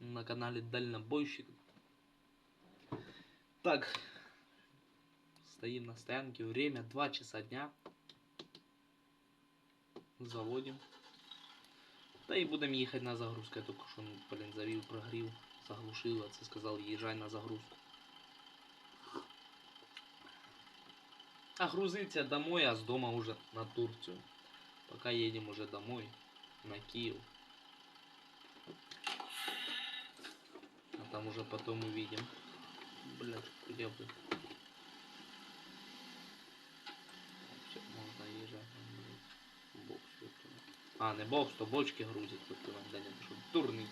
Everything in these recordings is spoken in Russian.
на канале Дальнобойщик. Так, стоим на стоянке, время 2 часа дня. Заводим. Та і будемо їхати на загрузку. Я тільки що, ну, блін, завів, прогрів, заглушив, а це сказав, їжджай на загрузку. А грузиться домой, а с дома уже на Турцию. Пока едем уже домой, на Киев. там уже потом увидим. Блять, куда бы. Все, можно езжать. Бокс, ёпта. А, не бокс, то бочки грузить, тут ти Даня, ти що, дурний.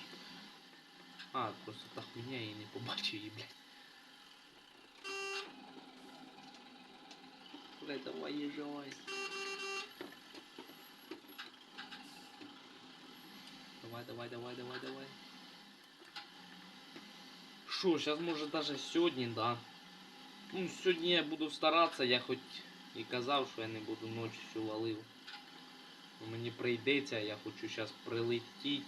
А, просто та хуйня і не побачив її, блядь. Блядь, давай езжай. Давай, давай, давай, давай, давай. Шо, сейчас может даже сьогодні, да. Ну, сьогодні я буду старатися, я хоч і казав, що я не буду ночі всю валив. Ну, Мені прийдеться, я хочу зараз прилетіти.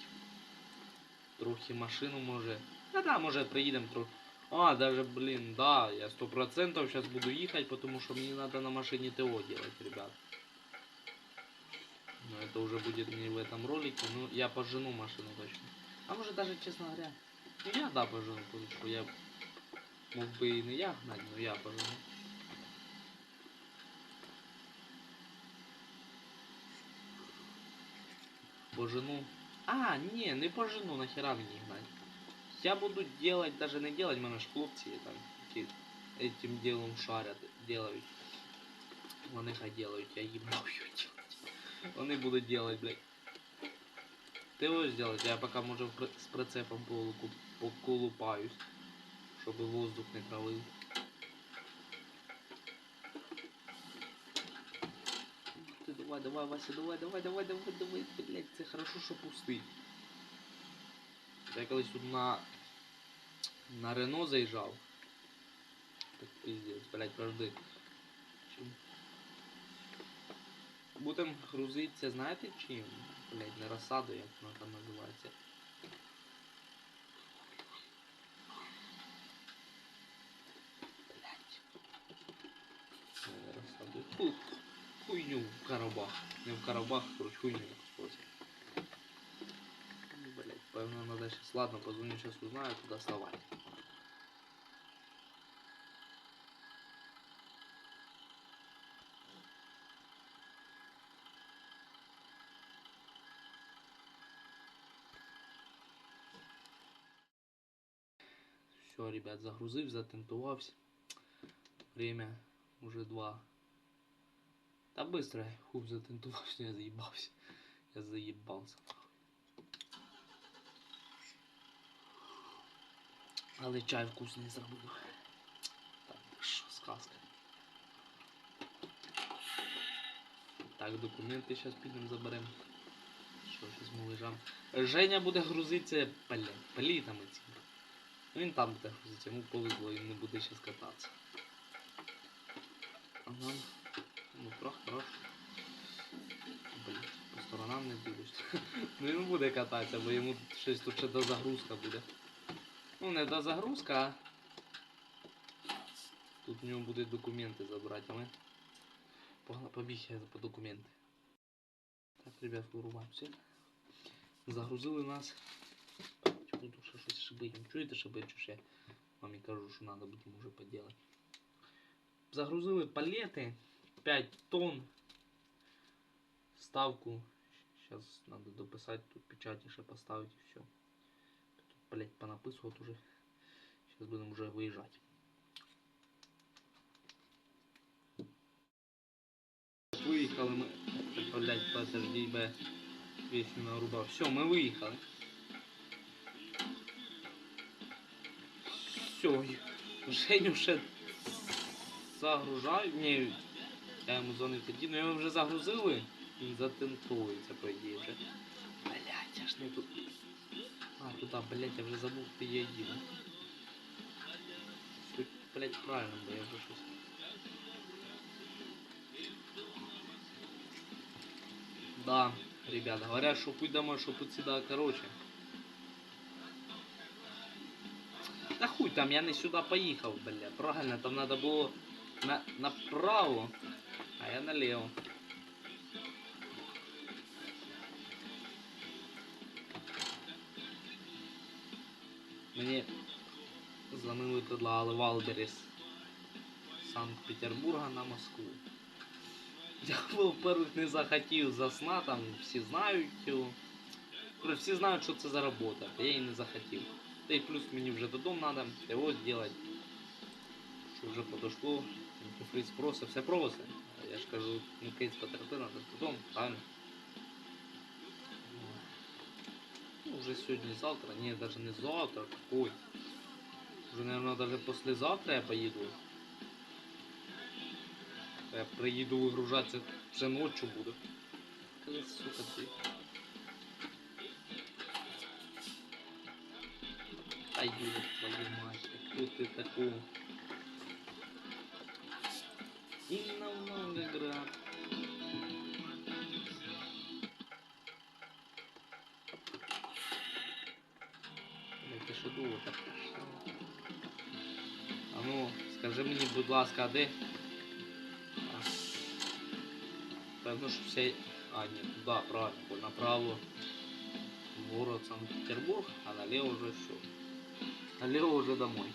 Трохи машину може. А да, може приїдемо трохи. А, даже, блин, да, я сто процентов сейчас буду ехать, потому что мне надо на машине ТО делать, ребят. Но это уже будет не в этом ролике, но я пожену машину точно. А может даже, честно говоря, ну я да пожену, потому что я мог бы и не я гнать, но я пожену. Пожену. А, не, не пожену, нахера мне гнать. Я буду делать, даже не делать, мене ж хлопці там які этим делом шарят, делают. Вони хай делают, я їм нахуй делать. Вони будуть делать, блядь. Ти ось сделать, я пока може в при- з прицепом полуку поколупаюсь, щоб воздух не. Ти давай, давай, Вася, давай, давай, давай, давай, давай, блядь, це хорошо, що пустий. Я колись тут на, на Рено заїжджав. Так пиздец, блядь, подожди. Чим? Будем грузитися, знаєте чим? Блядь, не розсаду, як воно там називається. Карабах. Не в Карабах, короче, хуйня. спросил. Ну, Блять, пойму, надо сейчас. Ладно, позвоню, сейчас узнаю, куда вставать. Все, ребят, загрузив, затентувався. Время уже два. Та быстро хуб затентував, что я заебался. Я заебался. Але чай вкусний зробив. Так, шо, сказка. Так, документы сейчас підемо заберем. Що, щось ми лежам. Женя буде грузиться, палі, палі там. Він там буде грузиться, йому повезло, він не буде зараз кататися. А ну трохи трохи. Блін, по сторонам не дивлюсь. ну він буде кататися, бо йому щось тут ще до загрузка буде. Ну, не до загрузка, а тут в нього будуть документи забрати, а ми побіг я по документи. Так, ребят, вирубаємося. Загрузили нас. Буду ще щось шибити. Чуєте, шибить, що я мамі кажу, що треба буде вже поділати. Загрузили палети 5 тонн. Ставку. Сейчас надо дописать, тут печати ще поставить и все. Тут, блять, понаписывать уже. Сейчас будем уже выезжать. Выехали мы. Блять, подожди, б. Песню нарубал. Все, мы выехали. Все. Женю ще загружаю. Ні, йому дзвонив тоді, ну його вже загрузили. Він затентується, по ідеї вже. Блять, я ж не тут. А, туди, блять, я вже забув, де я їду. Тут, блять, правильно, бо я вже щось. Да, ребят, говорят, что путь домой, что путь сюда, короче. Да хуй там я не сюди поїхав, бля. Правильно, там треба було на, направо, а я наліво. Мені дзвонили, предлагали Валберіс Санкт-Петербурга на Москву. Я, во-первых, не захотів засна, там всі знають його. Всі знають, що це за робота, я і не захотів. Та й плюс мені вже додому треба його зробити. Що вже подошло. Фриц просить, все. А я ж кажу, ну кейс потерпи, треба додому, правильно? Ну, уже сегодня, завтра, не, даже не завтра, какой. Уже, наверное, даже послезавтра я поеду. Я приеду выгружаться, вже ночью буду. Какая, сука, ты. Ай, Юля, твою мать, кто ты такой? Инна Волгоград. Бля, ти що довго так пішло? А ну, скажи мені, будь ласка, а де? А. Певно, що все... А, ні, туди, правильно, бо направо в город Санкт-Петербург, а налево уже все. Налево уже домой.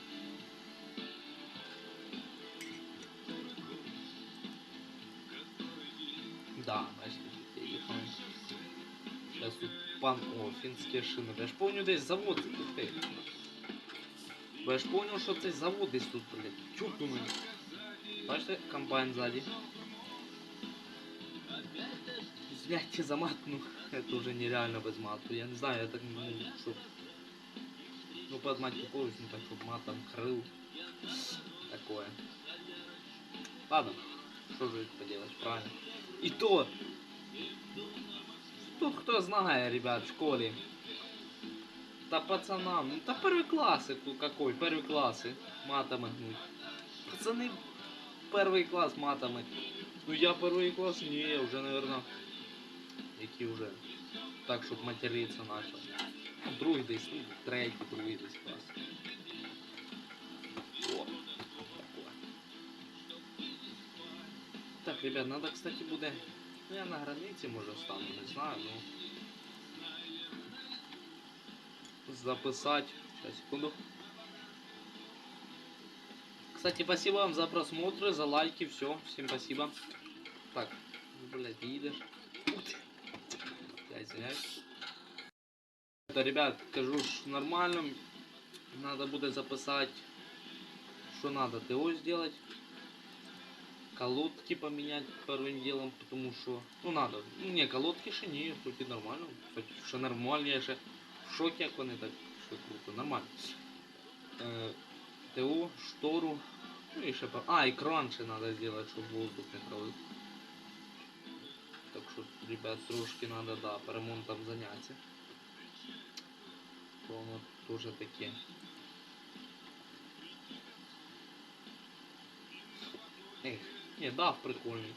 О, фінські шини. Я ж помню десь завод ти. Бо я ж помню, що цей завод десь тут, блядь. Чух думаю. Бачите, комбайн сзади. Извиняйте за мат, ну, это уже нереально без мату. Я не знаю, я так, ну, чтоб... Ну, под мать Попович, ну, так, чтоб матом крыл. Такое. Ладно, что же поделать, правильно. И то, тут кто знает, ребят, в школе. Та пацанам, ну та первый класс, это какой, первый классы матами гнуть. Пацаны, первый класс матами. Ну я первый класс, не, уже, наверное, які вже так, щоб материться почав. Ну, другий десь, ну, третій, другий десь клас. О, такое. Так, ребят, надо, кстати, буде. Ну я на границі може стану, не знаю, ну. Записать. Сейчас, секунду. Кстати, спасибо вам за просмотры, за лайки, все. Всем спасибо. Так, блядь, едешь. Я извиняюсь. Это, ребят, кажу ж нормально. Надо будет записать, что надо ТО сделать Колодки поменять первым делом, потому что, ну надо. Ну не, колодки ще ні, хоть і нормально. Хоть ще нормально, я ще в шокі, як вони так, що круто, нормально. Е, ТО, штору, ну і ще по... А, і кран ще надо сделать, щоб воздух не травив. Так що, ребят, трошки надо, да, по ремонтам заняться. То воно дуже таке. Ех, Ні, дав прикольний.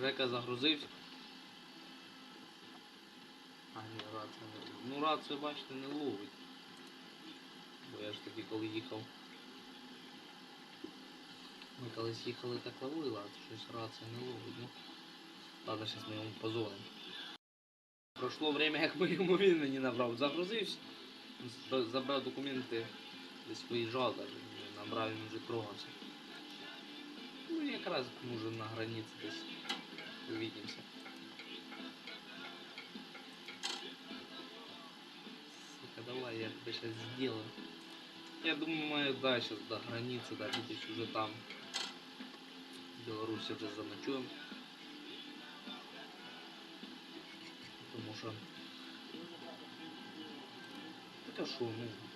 Жека загрузився. А, ні, рація не ловить. Ну рацію, бачите, не ловить. Бо я ж таки коли їхав. Ми колись їхали так ловила, а щось рація не ловить. Ну. Ладно, зараз ми йому позвонимо. Пройшло время, як ми йому він мені набрав. Загрузився, забрав документи, десь виїжджав даже, набрав він вже трогався. Ну якраз може на границі десь увидимся. Сука, давай я тебе сейчас сделаю. Я думаю, да, сейчас до границы, да, здесь уже там. В Беларуси уже заночуем. Потому что... Так а шо, ну...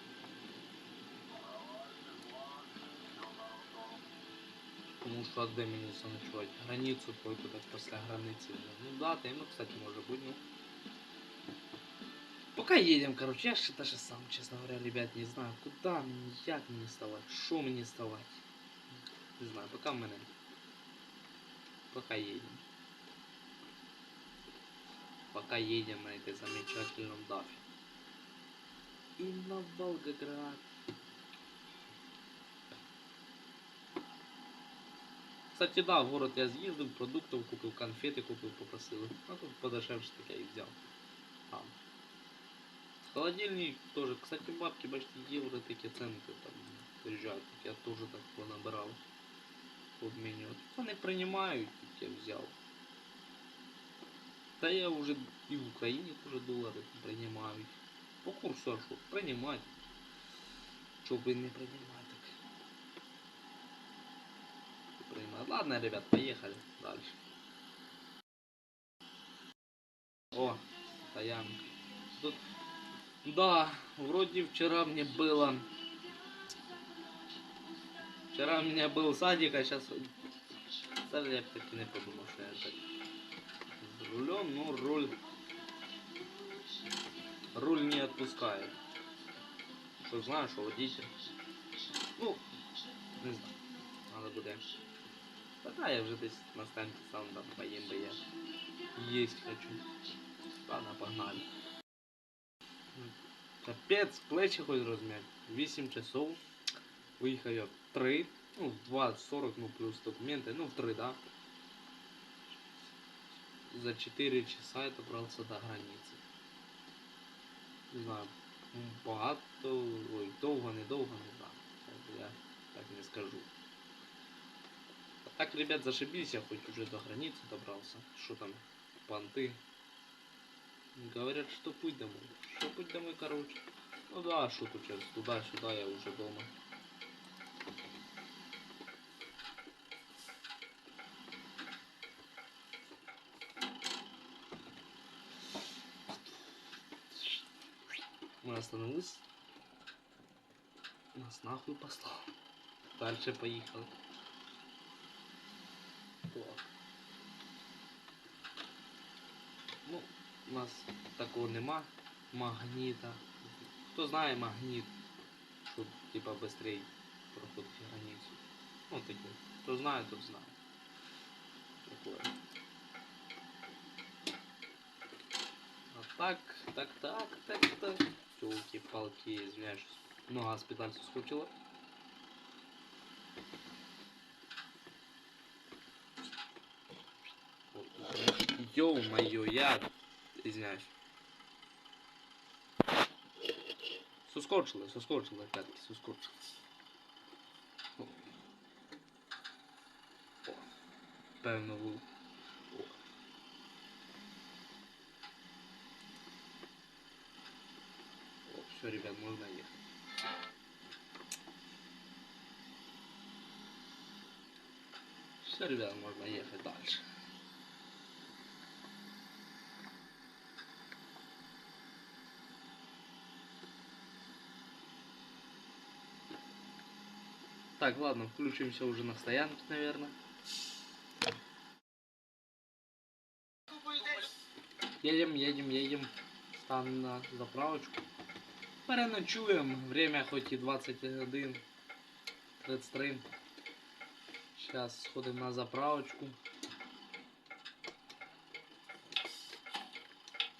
Потому что отдай мне заночевать границу только так после границы. Ну да, темно, кстати, может быть, ну... Пока едем, короче, я же даже сам, честно говоря, ребят, не знаю, куда мне, як мне вставать, что мне вставать. Не знаю, пока мы. Пока едем. Пока едем на этой замечательном дафе. и на Волгоград. Кстати, да, в город я з'їздив, продуктів купив, конфети купив, попросили. А тут подешевше таке і взяв. Там. Холодильник тоже, кстати, бабки почти євро такі ценки там приїжджають. Я теж так понабирав. Обмінювати. Вони приймають, я взяв. Та я вже і в Україні теж долари приймають. По курсу, а що, приймають. Чого би не приймати Принимают. Ладно, ребят, поехали дальше. О, стоянка. Тут, да, вроде вчера мне было... Вчера у меня был садик, а сейчас... Даже я таки не подумал, что я так с рулем, ну руль... Руль не отпускает. Что знаю, что водитель. Ну, не знаю. Надо буде. Та да, я вже десь на станції сам там поїм би я. Есть хочу. Ладно, погнали. Капець, плечі хоч розм'ять. 8 часов. Виїхав я в 3. Ну, в 2.40, ну плюс документи. Ну, в 3, да. За 4 часа я добрався до границі. Не знаю, м, багато, ой, довго, недовго, не знаю. Це Я так не скажу. А так, ребят, зашибись, я хоть уже до границы добрался. Что там, понты? Говорят, что путь домой. Что путь домой, короче. Ну да, что тут сейчас, туда-сюда, я уже дома. Мы остановились. Нас нахуй послал. Дальше поехал Так. Ну, у нас такого нема. Магніта. Хто знає магніт, щоб типа быстрее проходить границю. Ну таке. Хто знає, тот знає. Такое. А так, так, так, так, так. Телки-палки, извиняюсь. Нога с педаль Ё-моё, я извиняюсь. Соскочила, соскочила, пятки, соскочила. О. О. Певно був. О. О, все, ребят, можно ехать. Все, ребят, можно ехать дальше. Так, ладно, включимся уже на стоянке, наверное. Едем, едем, едем. Стан на заправочку. Переночуємо. Время хоть і 21. 33. Сейчас сходимо на заправочку.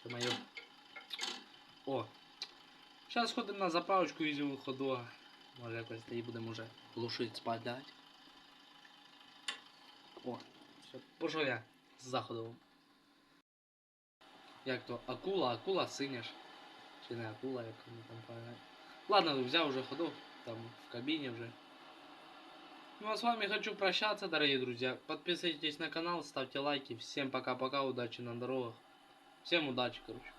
Це моє. О! Сейчас сходимо на заправочку, візьмемо ходу. Може якось тоді будемо вже глушить спадать. О, все, пошов я з заходу. Як то акула, акула синя ж. Чи не акула, як вони там правильно. Ладно, взял уже ходов, там в кабине уже. Ну а с вами хочу прощаться, дорогие друзья. Подписывайтесь на канал, ставьте лайки. Всем пока-пока, удачи на дорогах. Всем удачи, короче.